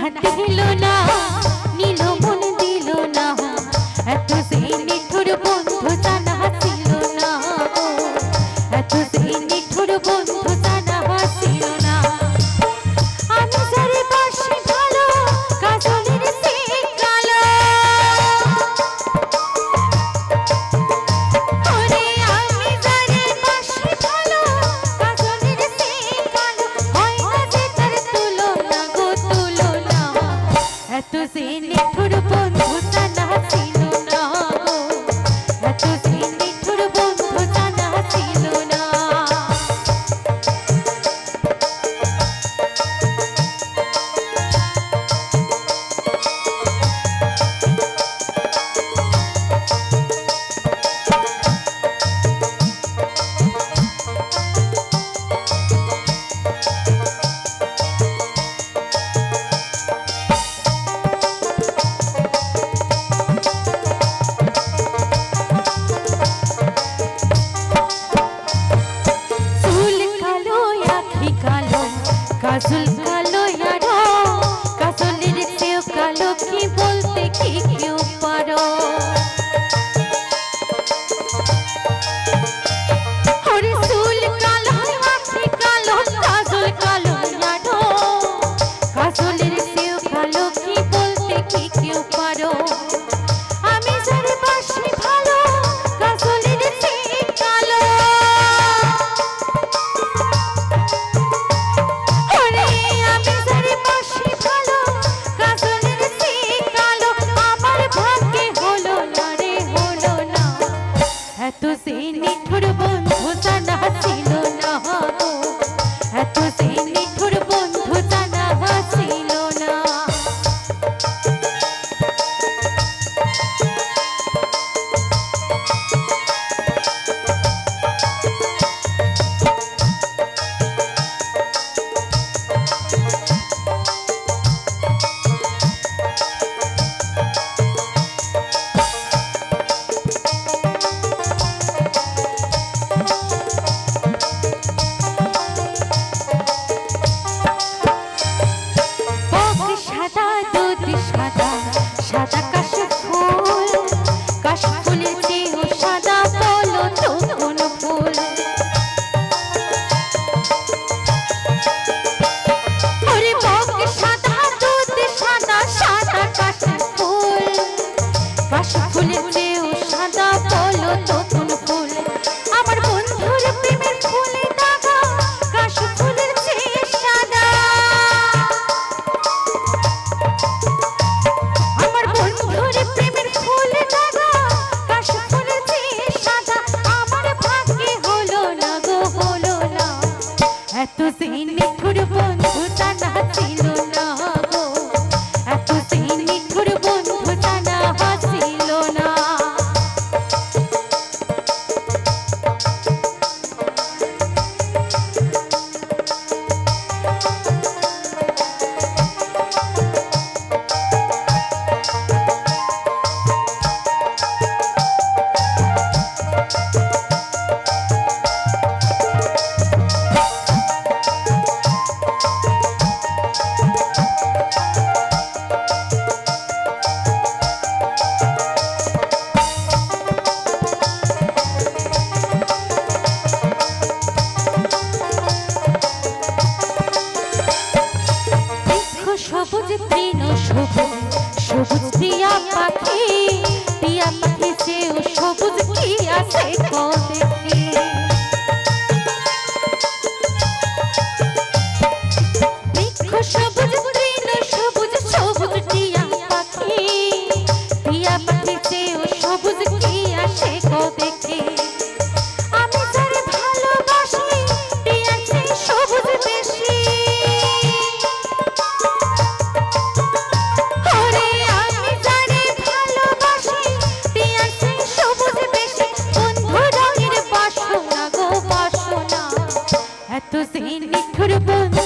হাত দিল না নীল মন দিল না। এত তুসে নিঠুর বন্ধু এত সেই নিখুর বন্ধু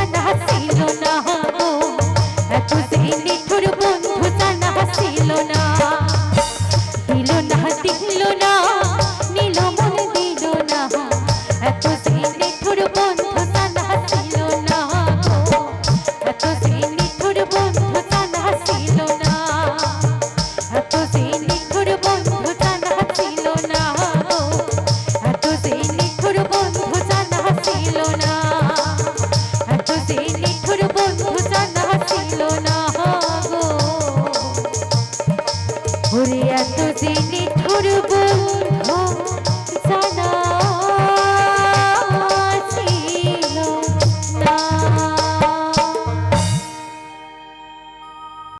ছিল না।